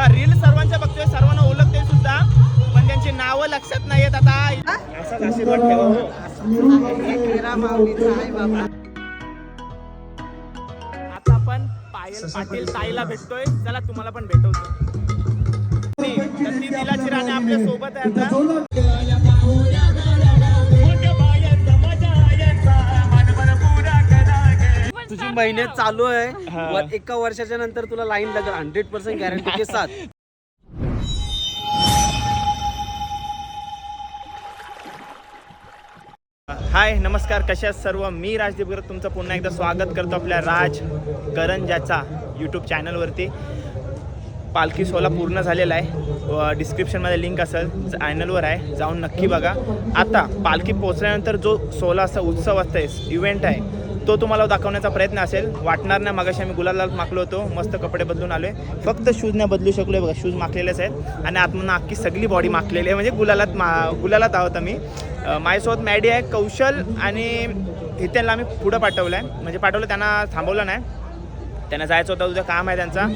हा रील सर्वांच्या बघतोय सर्वांना ओळखतोय सुद्धा पण त्यांची नावं लक्षात नाही येत आता. असाच आशीर्वाद ठेवा. हो. आता आपण पायल पाटील ताईला भेटतोय. चला तुम्हाला पण भेटवतो. तर ती दिलाची राणी आपल्यासोबत आहे आता. तुझी मेहनत चालू आहे. वर एका वर्षाच्या नंतर तुला लाईन लागेल. हंड्रेड पर्सेंट गॅरंटी के साथ हाय नमस्कार. कशा आहात सर्व? मी राजदीप करत तुमचं पुन्हा एकदा स्वागत करतो आपल्या राज करंजाचा यूट्यूब चॅनलवरती पालखी सोहळा पूर्ण झालेला आहे. डिस्क्रिप्शनमध्ये लिंक असेल. चॅनलवर आहे. जाऊन नक्की बघा. आता पालखी पोचल्यानंतर जो सोहळा असा उत्सव असते इव्हेंट आहे तो तुम्हाला दाखवण्याचा प्रयत्न असेल. वाटणार नाही मगाशी आम्ही गुलाला मागलो होतो. मस्त कपडे बदलून आलोय. फक्त शूज नाही बदलू शकलो आहे बघा शूज माखलेलेच आहेत. आणि आतमधून अख्खी सगळी बॉडी माखलेली आहे. म्हणजे गुलालात मा गुलालात आहोत आम्ही. माझ्यासोबत मॅडी आहे कौशल आणि हितेनला आम्ही पुढं पाठवलं आहे म्हणजे पाठवलं त्यांना थांबवलं नाही. त्यांना जायचं होतं तुझं काम आहे त्यांचा.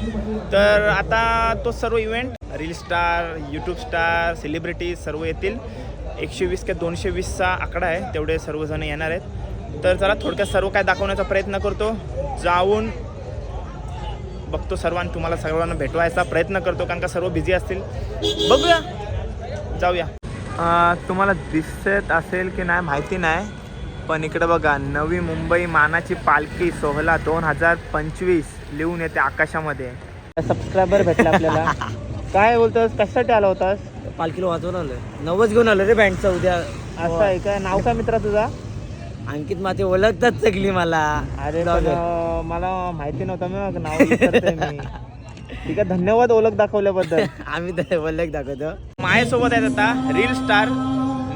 तर आता तो सर्व event reel star YouTube star celebrities सर्व येतील. एकशे वीस किंवा दोनशे वीसचा आकडा आहे. तेवढे सर्वजण येणार आहेत. तर चला थोडक्यात सर्व काय दाखवण्याचा प्रयत्न करतो. जाऊन बघतो सर्वांना तुम्हाला सर्वांना भेटवायचा प्रयत्न करतो कारण का सर्व बिझी असतील. बघूया. जाऊया. तुम्हाला दिसत असेल की नाही माहिती नाही पण इकडे बघा नवी मुंबई मानाची पालखी सोहळा दोन हजार पंचवीस लिहून येते आकाशामध्ये. सबस्क्रायबर भेटला आपल्याला. काय बोलतोस? कशासाठी आला होतास? पालखीला वाजवून आलोय. नवच घेऊन आलो रे बँडचं उद्या. असं आहे काय नाव काय मित्रा तुझा? अंकित माते ओळखतात सगळी मला. अरे पण Blogger. अं, मला माहिती नव्हतं मी मग नाव विसरतोय मी. ठीक आहे धन्यवाद ओळख दाखवल्याबद्दल. आम्ही तर ओळख दाखवतो. माझ्यासोबत आहेत आता रील स्टार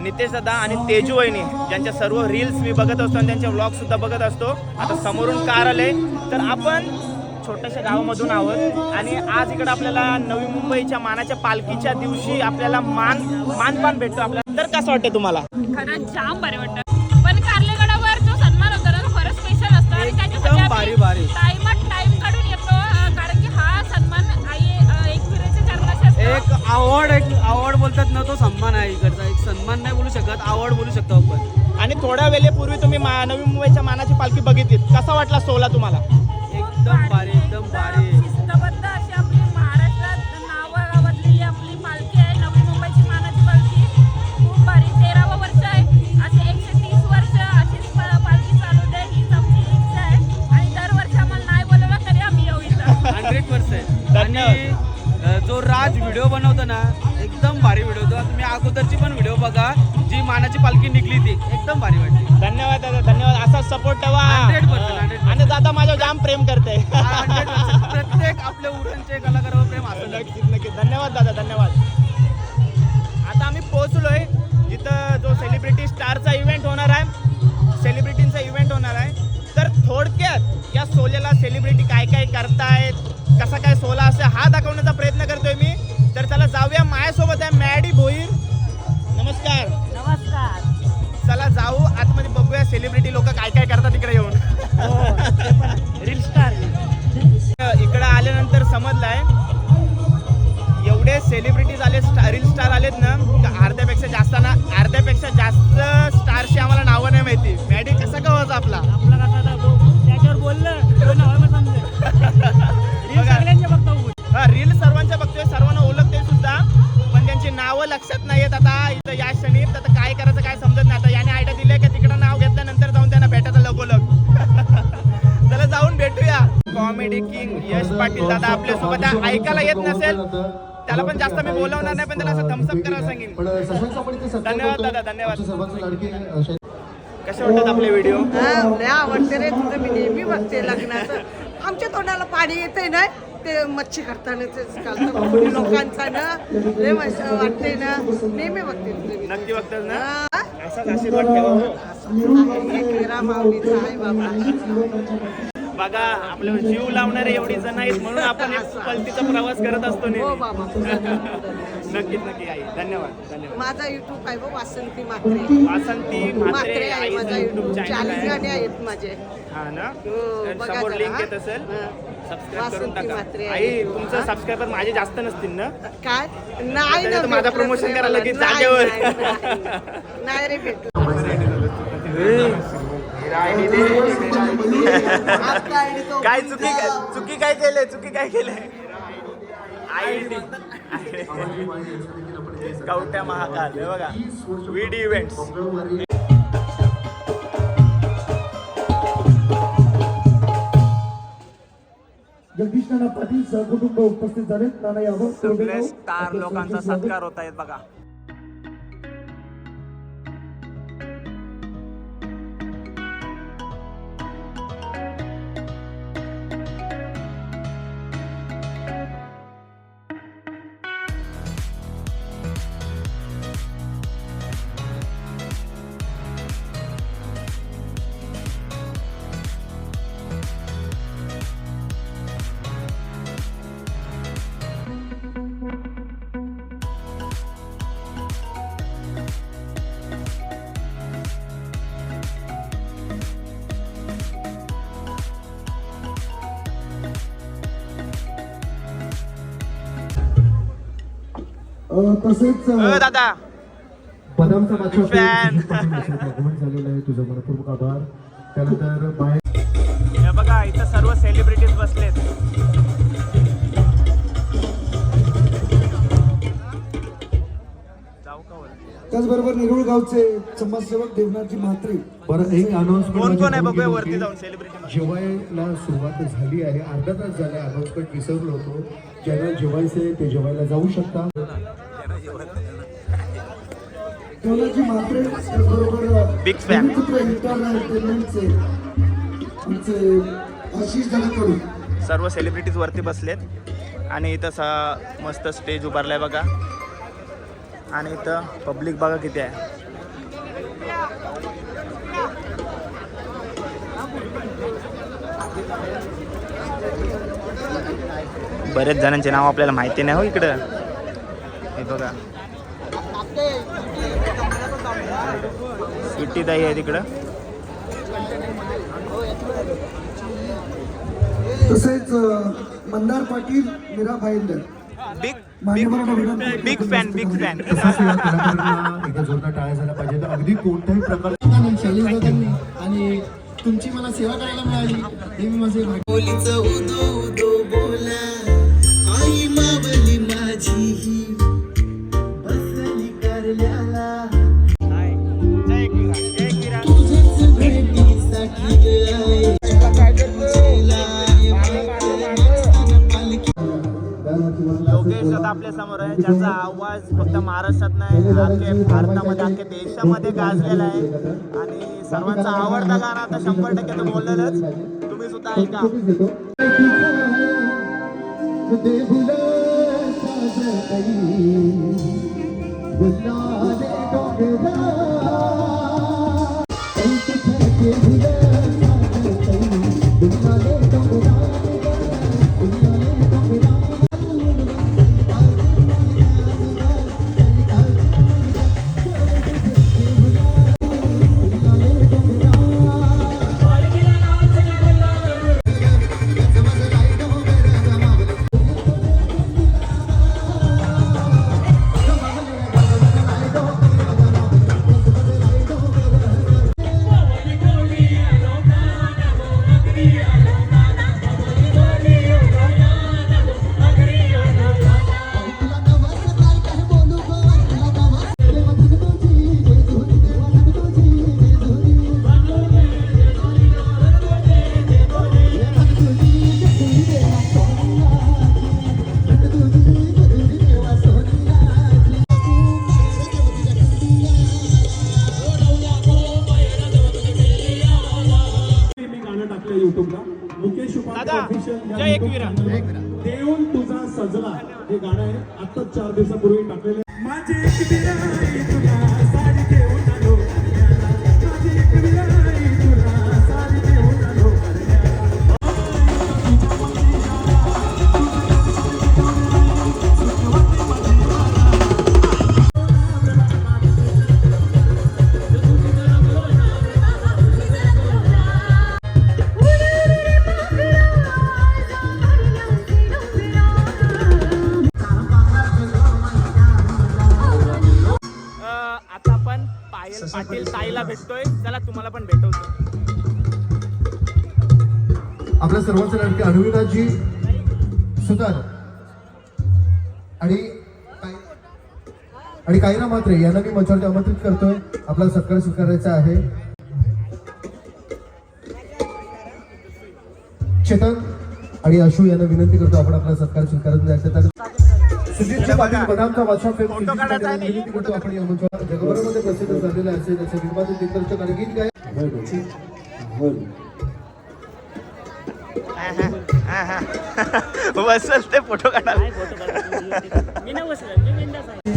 नितेश दादा आणि तेजू वहिनी ज्यांच्या सर्व रील्स मी बघत असतो आणि त्यांचे व्लॉग सुद्धा बघत असतो. आता समोरून कार आले. तर आपण छोट्याशा गावामधून आहोत. आणि आज इकडे आपल्याला नवी मुंबईच्या मानाच्या पालखीच्या दिवशी आपल्याला मान मानपान भेटतो आपल्याला. तर कसं वाटतं तुम्हाला? खरंच जाम बरे वाटतं. भारी, भारी. टाइमात टाइम काढून येतो कारण की हा सन्मान आई चरणाशी असतो एक आवड एक आवड बोलतात ना तो सन्मान आहे इकडचा. एक सन्मान नाही बोलू शकत आवड बोलू शकतो आपण. आणि थोड्या वेळेपूर्वी तुम्ही मा- नवी मुंबईच्या मानाची पालखी बघितली कसा वाटला सोहळा तुम्हाला? एकदम भारी एकदम भारी. पालखी निघली ती एकदम भारी वाटली. धन्यवाद दादा धन्यवाद. असा सपोर्ट ठेवा. 100%, 100%. आणि दादा माझ्यावर जाम प्रेम करते. 100% प्रत्येक आपल्या उरणचे कलाकारावर प्रेम असतं. नक्कीच नक्कीच. धन्यवाद दादा धन्यवाद. आता आम्ही पोहोचलोय. जिथं जो सेलिब्रिटी स्टारचा इव्हेंट होणार आहे सेलिब्रिटींचा इव्हेंट होणार आहे. तर थोडक्यात या सोल्याला सेलिब्रिटी काय काय करतायत कसा काय सोला असे हा दाखवण्याचा प्रयत्न करतोय मी. तर चला जाऊया माझ्यासोबत सेलिब्रिटी लोक काय काय करतात इकडे येऊन? रील स्टार इकडे आल्यानंतर समजलंय एवढे सेलिब्रिटीज आले स्टार रील स्टार आलेत ना जास्त मी बोलवणार नाही पण त्याला असं थम्सअप करायला सांगेन. धन्यवाद दादा, धन्यवाद. कसे वाटतात आपले व्हिडिओ हा, आवडते रे तुझं. मी नेहमी बघते लग्नाचं. आमच्या तोंडाला पाणी येते ना? ते मच्छी करताना लोकांचा ना लय वाटते ना. नेहमी बघते तुझं. नक्की बघतात ना? असाच आशीर्वाद ठेवा. आहे बाबा. बघा आपल्यावर जीव लावणारे एवढी जण आहेत म्हणून आपण एक पलतीचा प्रवास करत असतो हो नेहमी बाबा नक्कीच नक्की आई धन्यवाद धन्यवाद माझा युट्यूब आहे बघ वासंती मात्रे वासंती मात्रे म्हात्रे आईचं माझा युट्यूब चॅनल आहे आहेत माझे हा ना हो, बघा जरा, लिंक हा. येत असेल हा. सबस्क्राईब करून वासंती टाका म्हात्रे आई आहे. तुमचं हा? सबस्क्रायबर माझे जास्त नसतील ना काय नाही त्याच्यात माझं भेटलंच promotion नाही करायला मला. नाही, जागेवर. नाही, नाही. नाही रे भेटलं काय चुकी चुकी काय केलंय चुकी काय केलंय? आयडी. कवट्या महाकाल हे बघा विडी इव्हेंट्स. जगदीश नाना पाटील सहकुटुंब उपस्थित झालेत. नाना यादव सगळे स्टार लोकांचा सत्कार होत आहेत बघा. तसेच दादा. बदामचा बादशाह. आगमन झालेलं आहे. तुझं मनपूर्वक आभार. त्यानंतर बाहेर हे बघा इथं सर्व सेलिब्रिटीज बसलेत. त्याचबरोबर नेरुळ गावचे समाजसेवक देवनाथजी म्हात्रे. बरं एक अनाउन्समेंट कोण कोण आहे बघूया वरती जाऊन सेलिब्रिटी जेवायला सुरुवात झाली आहे. अर्धा तास झाला अनाउन्समेंट विसरलो होतो. ज्यांना जेवायचे ते जेवायला जाऊ शकता. देवनाथजी म्हात्रे त्याचबरोबर Big fan. एंटरटेनमेंटचे आमचे आशिष धनकडू सर्व सेलिब्रिटीज वरती बसलेत. आणि इथं सा मस्त स्टेज उभारलाय बघा. आणि इथं पब्लिक बघा किती आहे. बरेच जणांचे नाव आपल्याला माहिती नाही हो इकडं. हे बघा. सुट्टी ताई आहे तिकडं. तसेच Mandar Patil Mira Bhayandar. Big. Big fan big fan. एकदा जोरदार टाळ्या झाला पाहिजे अगदी कोणत्याही प्रकार शैलेश दादांनी. आणि तुमची मला सेवा करायला मिळाली. हे मी माझे आहे ज्याचा आवाज फक्त महाराष्ट्रात नाही अख्खे भारतामध्ये अख्खे देशामध्ये गाजलेला आहे. आणि सर्वांचा आवडता गाणं आता शंभर टक्के तर बोललेलंच. तुम्ही सुद्धा ऐका. मी टाकलेलं आहे. पाटील ताईला भेटतोय. चला तुम्हाला पण भेटवतो. आपल्या सर्वांचे लाडके अनुविनाथजी सुतार. आणि आणि कायरा मात्रे यांना मी मंचावरती आमंत्रित करतोय. आपला सत्कार स्वीकारायचा आहे. चेतन आणि अशू यांना विनंती करतो आपण आपला सत्कार स्वीकारत जायचं. तर सुजितजी पाटील बदामचा आहे विनंती करतो आपण या मंचावर जगभरामध्ये प्रसिद्ध झालेला असेल त्याचे निर्माते दिग्दर्शक आणि गीत हा, हा. बसल ते फोटो काढायला मी नाही बसलो मी बिंदास आहे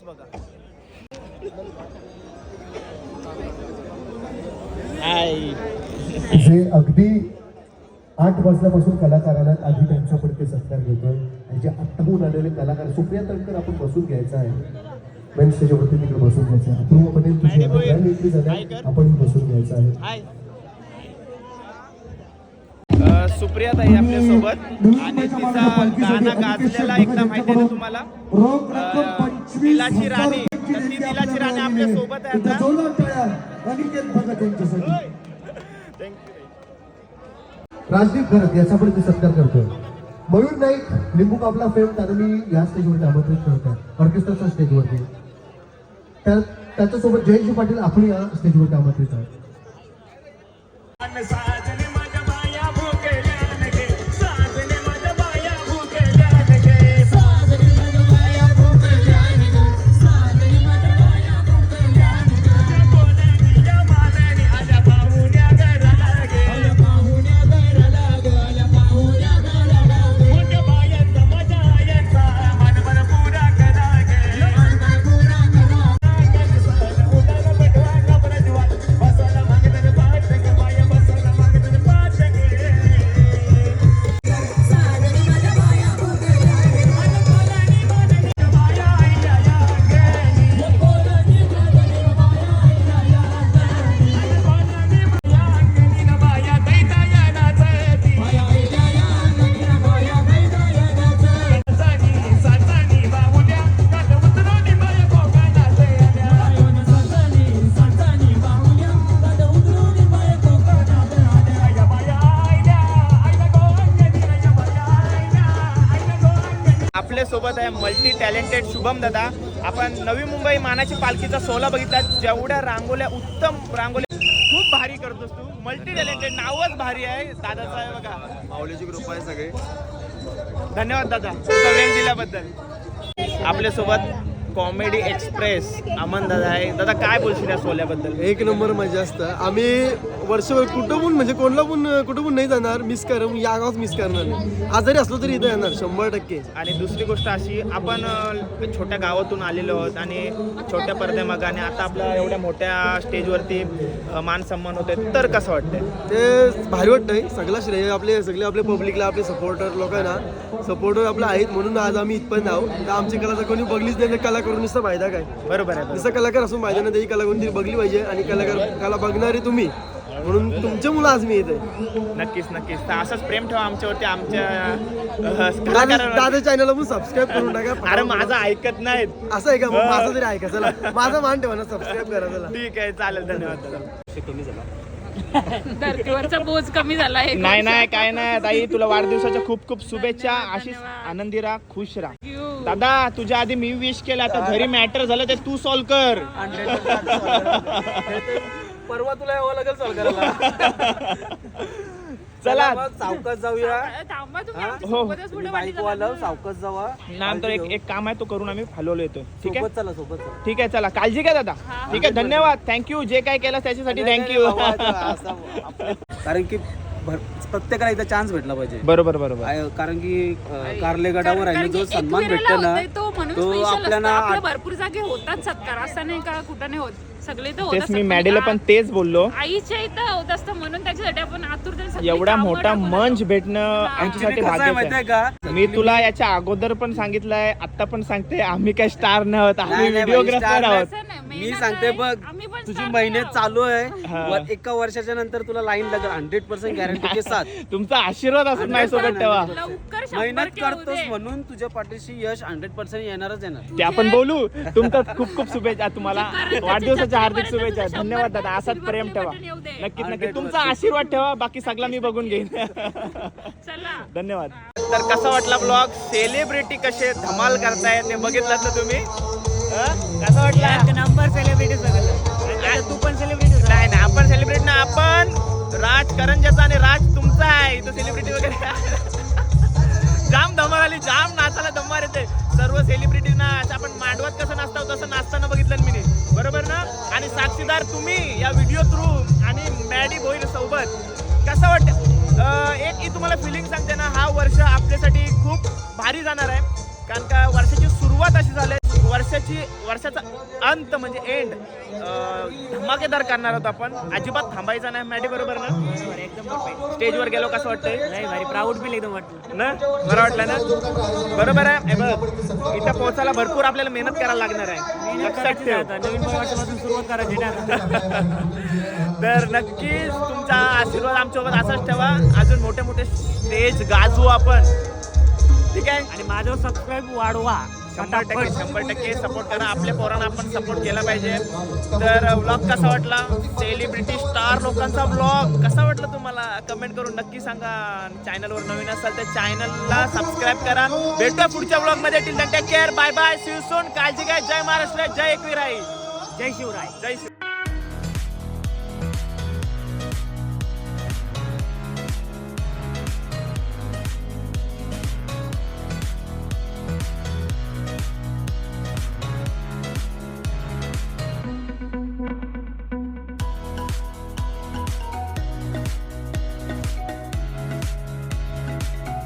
पाऊस बघा जे अगदी आठ वाजल्यापासून कलाकार आल्यात आधी त्यांचा पण ते सत्कार घेतोय आणि जे आत्ताहून आलेले कलाकार सुप्रिया तळकर आपण बसून घ्यायचा आहे. मेन स्टेजवरती तिकडे बसून घ्यायचं आहे. अपूर्व पटेल तुझी झाली. आपण बसून घ्यायचं आहे. सुप्रिया ताई आपल्यासोबत आणि तिचा गाणं गाजलेला एकदा माहिती आहे ना तुम्हाला? दिलाची राणी. तर ती दिलाची राणी आपल्यासोबत आहे आता. जोरदार टाळ्या अनिकेत भगत यांच्यासाठी राजदीप घरत याचा पण ते सत्कार करतोय. मयूर नाईक लिंबू कापला फेम त्याला मी या स्टेजवरती आमंत्रित करतोय. ऑर्केस्ट्राच्या स्टेजवरती त्या त्याच्यासोबत जयंती पाटील आपण या स्टेजवरती आमंत्रित आहोत. सोबत आहे मल्टी टॅलेंटेड शुभम दादा. आपण नवी मुंबई मानाची पालखीचा सोहळा बघितला. जेवढ्या रांगोल्या उत्तम रांगोल्या खूप भारी करतोस तू. मल्टी टॅलेंटेड नावच भारी आहे. दादाचं आहे बघा. माऊलीची कृपा आहे सगळे. धन्यवाद दादा. वेळ दिल्याबद्दल. आपल्यासोबत कॉमेडी एक्सप्रेस अमन दादा आहे. दादा काय बोलशील या सोहळ्याबद्दल? एक नंबर मजा असतं. आम्ही वर्षभर कुठं म्हणजे कोणला पण कुठं पण नाही जाणार मिस कर या गावात मिस करणार नाही. आजारी असलो तरी इथं येणार शंभर टक्के. आणि दुसरी गोष्ट अशी आपण अ, छोट्या गावातून आलेलो आहोत आणि छोट्या पडद्यामागं आणि आता आपल्या एवढ्या मोठ्या स्टेजवरती अ, मान सन्मान होते तर कसं वाटतंय? ते भारी वाटतंय. सगळं श्रेय आपले सगळे आपले पब्लिकला आपले सपोर्टर लोकांना. सपोर्टर आपले आहेत म्हणून आज आम्ही इथपर्यंत आहोत. तर आमची कला जर कोणी बघलीच नाही तर कला करून नुसतं फायदा काय? बरोबर आहे. नुसतं कलाकार असून फायदा नाही तरी कला कोणतरी बघली पाहिजे आणि कलाकार कला बघणारे तुम्ही. म्हणून तुमच्या मुलं आज मी इथे नक्कीच नक्कीच. तर असंच प्रेम ठेवा आमच्यावरती आमच्या दादा चॅनलला पण सबस्क्राईब करून टाका. अरे माझं ऐकत नाहीत. असं आहे का? मग माझं तरी ऐका चला. माझा मान ठेवा ना सबस्क्राईब करा चला. ठीक आहे चालेल धन्यवाद. दादा धर्तीवरचा बोज कमी झाला आहे. नाही नाही काय नाही ताई तुला वाढदिवसाच्या खूप खूप शुभेच्छा. अशीच आनंदी राहा खुश राहा. दादा तुझ्या आधी मी विश केलं आता घरी मॅटर झालं ते तू सॉल्व कर. परवा तुला यावं लागेल सॉल्व करायला चला मग सावकाश जाऊया. थांबा तुम्ही आमच्या हो. सोबतच पुढे बायको आलं सावकाश जावा. नंतर एक एक काम आहे तो करून आम्ही हलवलो येतो ठीक आहे? सोबत चला सोबत चला. ठीक आहे चला. काळजी घ्या दादा. ठीक आहे धन्यवाद. थँक्यू जे काय केलं त्याच्यासाठी थँक्यू कारण की भर- प्रत्येकाला इथं चान्स भेटला पाहिजे. बरोबर बरोबर. आय- कारण की अं, कारले गडावर आहे ना, जो सन्मान भेटतो ना तो म्हणून तो special असतो. आपल्याला आपल्या भरपूर जागे होतात सत्कार असं नाही का? कुठं नाही होत. सगळे तर तेच मी. मॅडीला पण तेच बोललो आईच्या इथं होत असतं म्हणून त्याच्यासाठी आपण आतुरतेने एवढा मोठा मंच. भेटणं. आमच्यासाठी आहे आहे. का मी तुला याच्या अगोदर पण सांगितलंय आता पण सांगते आम्ही काय स्टार नाही आहोत आम्ही नाही, नाही, व्हिडिओग्राफर star. आहोत मी सांगते. बघ तुझी मेहनत नाही चालू हा. आहे वर- एका वर्षाच्या नंतर तुला लाईन लागेल हंड्रेड पर्सेंट गॅरंटी के साथ तुमचा आशीर्वाद असत नाही सोबत ठेवा आहोत. लवकर शंभर मेहनत के होऊ करतोस दे. म्हणून तुझ्या पाठीशी यश हंड्रेड पर्सेंट येणारच येणार ते आपण बोलू तुमचा खूप खूप शुभेच्छा तुम्हाला करंजाच्या वाढदिवसाच्या हार्दिक शुभेच्छा. धन्यवाद दादा. असाच प्रेम ठेवा. नक्कीच नक्की 100% तुमचा आशीर्वाद ठेवा. बाकी सगळं मी बघून घेईन. चला. धन्यवाद. तर कसा वाटला ब्लॉग? सेलिब्रिटी कसे धमाल करतायत ते बघितलं ना तुम्ही? हं? कसा वाटला? नंबर सेलिब्रिटी सगळं तू पण सेलिब्रिटी नाही नाही आपण सेलिब्रिटी ना आपण राज करंजाचा आणि राज तुमचा आहे. इथं सेलिब्रिटी वगैरे जाम धमाल आली जाम नाचायला धमाल येते. सर्व सेलिब्रिटीना असं आपण मांडवत कसं नाचता तसं नाचताना बघितलं मी बरोबर ना? आणि साक्षीदार तुम्ही या व्हिडिओ थ्रू आणि मॅडी भोईर सोबत. कसं वाटतं एक ही तुम्हाला फिलिंग सांगते ना हा वर्ष आपल्यासाठी खूप भारी जाणार आहे. कारण का वर्षाची सुरुवात अशी झाली आहे, वर्षाची वर्षाचा अंत म्हणजे एंड धमाकेदार करणार आहोत आपण. अजिबात थांबायचं नाही मॅडी बरोबर ना. एकदम स्टेजवर गेलो कसं वाटतंय? नाही भारी. प्राऊड फील एकदम वाटलं. ना? बरं वाटलं ना? बरोबर आहे. बघ इथं पोहोचायला भरपूर आपल्याला मेहनत करायला लागणार आहे. लक्षात ठेव. नवीन वर्षापासून सुरुवात करायची ना तर नक्कीच तुमचा आशीर्वाद आमच्यासोबत असाच ठेवा. अजून मोठे मोठे स्टेज गाजवू आपण. ठीक आहे? आणि माझं सबस्क्राईब वाढवा. शंभर टक्के शंभर टक्के सपोर्ट करा. आपल्या पोरांना आपण सपोर्ट केला पाहिजे. तर ब्लॉग कसा वाटला? सेलिब्रिटी स्टार लोकांचा ब्लॉग कसा वाटला तुम्हाला? कमेंट करून नक्की सांगा. चॅनलवर नवीन असाल तर चॅनलला सबस्क्राईब करा. भेटूया पुढच्या ब्लॉगमध्ये. Till take care bye bye see soon काळजी घ्या. जय महाराष्ट्र. जय एकविराई. जय शिवराय. जय शिव